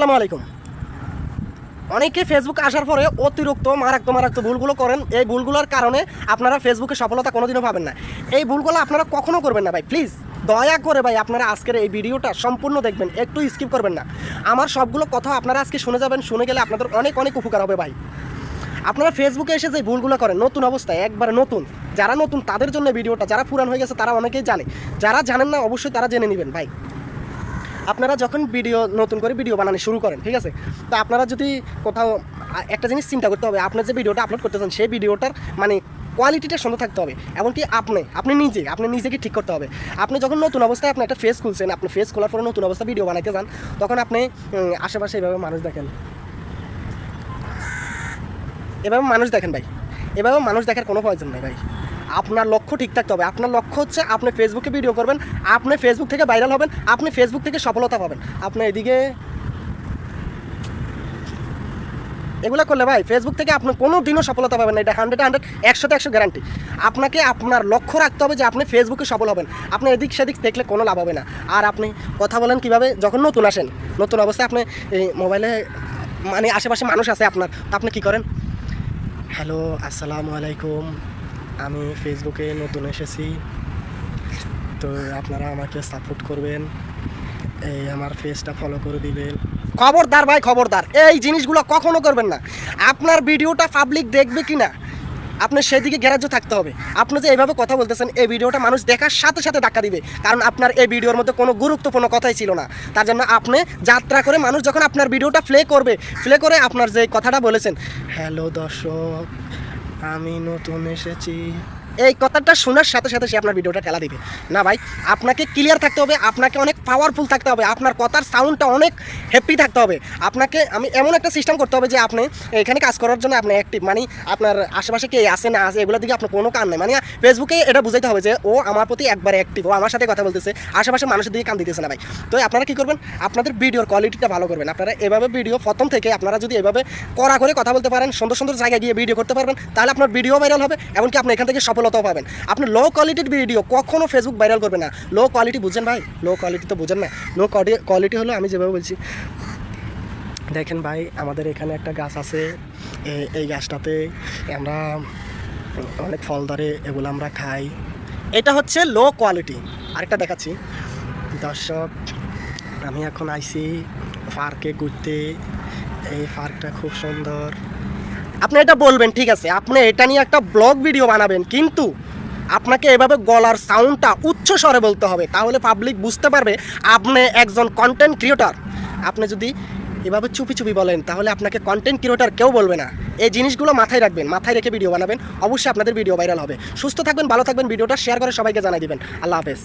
আসসালামু আলাইকুম। অনেকে ফেসবুকে আসার পরে অতিরিক্ত মারাত্মক মারাত্মক ভুলগুলো করেন। এই ভুলগুলোর কারণে আপনারা ফেসবুকে সফলতা কোনোদিনও পাবেন না। এই ভুলগুলো আপনারা কখনো করবেন না ভাই প্লিজ দয়া করে ভাই, আপনারা আজকের এই ভিডিওটা সম্পূর্ণ দেখবেন, একটু স্কিপ করবেন না। আমার সবগুলো কথা আপনারা আজকে শুনে যাবেন, শুনে গেলে আপনাদের অনেক অনেক উপকার হবে ভাই। আপনারা ফেসবুকে এসে যে ভুলগুলো করেন, নতুন অবস্থায়, একবারে নতুন, যারা নতুন তাদের জন্য ভিডিওটা, যারা পুরান হয়ে গেছে তারা অনেকেই জানে। যারা জানেন না, অবশ্যই তারা জেনে নেবেন ভাই। আপনারা যখন ভিডিও নতুন করে ভিডিও বানানো শুরু করেন, ঠিক আছে? তো আপনারা যদি কোথাও একটা জিনিস চিন্তা করতে হবে আপনার যে ভিডিওটা আপলোড করতে চান সেই ভিডিওটার মানে কোয়ালিটিটা সুন্দর থাকতে হবে। এমনকি আপনি আপনি নিজে, আপনি নিজেকে ঠিক করতে হবে। আপনি যখন নতুন অবস্থায় আপনি একটা ফেস খুলছেন, আপনি ফেস খোলার পরে নতুন অবস্থায় ভিডিও বানাইতে যান, তখন আপনি আশেপাশে এভাবে মানুষ দেখেন। এভাবে মানুষ দেখেন ভাই। এভাবে মানুষ দেখার কোনো প্রয়োজন নেই ভাই। আপনার লক্ষ্য ঠিক থাকতে হবে। আপনার লক্ষ্য হচ্ছে আপনি ফেসবুকে ভিডিও করবেন, আপনি ফেসবুক থেকে ভাইরাল হবেন, আপনি ফেসবুক থেকে সফলতা পাবেন। আপনি এদিকে এগুলো করলে ভাই ফেসবুক থেকে আপনি কোনো দিনও সফলতা পাবেন না। এটা হান্ড্রেড হান্ড্রেড একশোতে একশো গ্যারান্টি আপনাকে আপনার লক্ষ্য রাখতে হবে যে আপনি ফেসবুকে সফল হবেন। আপনি এদিক সেদিক দেখলে কোনো লাভ হবে না। আর আপনি কথা বলেন কীভাবে, যখন নতুন আসেন, নতুন অবস্থায় আপনি এই মোবাইলে মানে আশেপাশে মানুষ আছে আপনার আপনি কী করেন? হ্যালো, আসসালামু আলাইকুম। আমি ফেসবুকে নতুন এসেছি। তো আপনারা আমাকে সাপোর্ট করবেন। এই আমার ফেসটা ফলো করে দিবেন। খবরদার ভাই, খবরদার। এই জিনিসগুলো কখনো করবেন না। আপনার ভিডিওটা পাবলিক দেখবে কি না আপনার সেদিকে গ্যারাজ্য থাকতে হবে। আপনি যে এইভাবে কথা বলতেছেন, এই ভিডিওটা মানুষ দেখার সাথে সাথে ধাক্কা দিবে। কারণ আপনার এই ভিডিওর মধ্যে কোনো গুরুত্বপূর্ণ কথাই ছিল না। তার জন্য আপনি যাত্রা করে মানুষ যখন আপনার ভিডিওটা প্লে করবে প্লে করে আপনার যে কথাটা বলেছেন। হ্যালো দর্শক আমি নতুন এসেছি। এই কথাটা শোনার সাথে সাথে সে আপনার ভিডিওটা ঠেলা দিবে। না ভাই, আপনাকে ক্লিয়ার থাকতে হবে, আপনাকে অনেক পাওয়ারফুল থাকতে হবে, আপনার কথার সাউন্ডটা অনেক হ্যাপি থাকতে হবে। আপনাকে, আমি এমন একটা সিস্টেম করতে হবে যে আপনি এখানে কাজ করার জন্য আপনি অ্যাক্টিভ মানে আপনার আশেপাশে কে আসে না আসে এগুলোর দিকে আপনার কোনো কান নেই। মানে ফেসবুকে এটা বুঝাইতে হবে যে ও আমার প্রতি একবার অ্যাক্টিভ ও আমার সাথে কথা বলতেছে, আশেপাশে মানুষের দিকে কান দিতেছে না ভাই। তো আপনারা কি করবেন? আপনাদের ভিডিওর কোয়ালিটিটা ভালো করবেন। আপনারা এভাবে ভিডিও প্রথম থেকে আপনারা যদি এভাবে করা করে কথা বলতে পারেন, সুন্দর সুন্দর জায়গায় গিয়ে ভিডিও করতে পারবেন, তাহলে আপনার ভিডিও ভাইরাল হবে, এমনকি আপনি এখান থেকে সফলতাও পাবেন। আপনি লো কোয়ালিটির ভিডিও কখনও ফেসবুক ভাইরাল করবে না। লো কোয়ালিটি বুঝেন ভাই? লো কোয়ালিটি তো বুঝেন না। লো কোয়ালিটি হলো আমি যেভাবে বলছি। দেখেন ভাই, আমাদের এখানে একটা গাছ আছে। এই গাছটাতে আমরা অনেক ফল ধরে, এগুলো আমরা খাই। এটা হচ্ছে লো কোয়ালিটি আরেকটা দেখাচ্ছি। দর্শক, আমি এখন আইছি পার্কে ঘুরতে। এই পার্কটা খুব সুন্দর। আপনি এটা বলবেন, ঠিক আছে। আপনি এটা নিয়ে একটা ব্লগ ভিডিও বানাবেন, কিন্তু আপনাকে এভাবে গলার সাউন্ডটা উচ্চ স্বরে বলতে হবে, তাহলে পাবলিক বুঝতে পারবে আপনি একজন কন্টেন্ট ক্রিয়েটার আপনি যদি এভাবে চুপি চুপি বলেন, তাহলে আপনাকে কন্টেন্ট ক্রিয়েটার কেউ বলবে না। এই জিনিসগুলো মাথায় রাখবেন, মাথায় রেখে ভিডিও বানাবেন, অবশ্যই আপনাদের ভিডিও ভাইরাল হবে। সুস্থ থাকবেন, ভালো থাকবেন, ভিডিওটা শেয়ার করে সবাইকে জানাই দিবেন। আল্লাহ হাফেজ।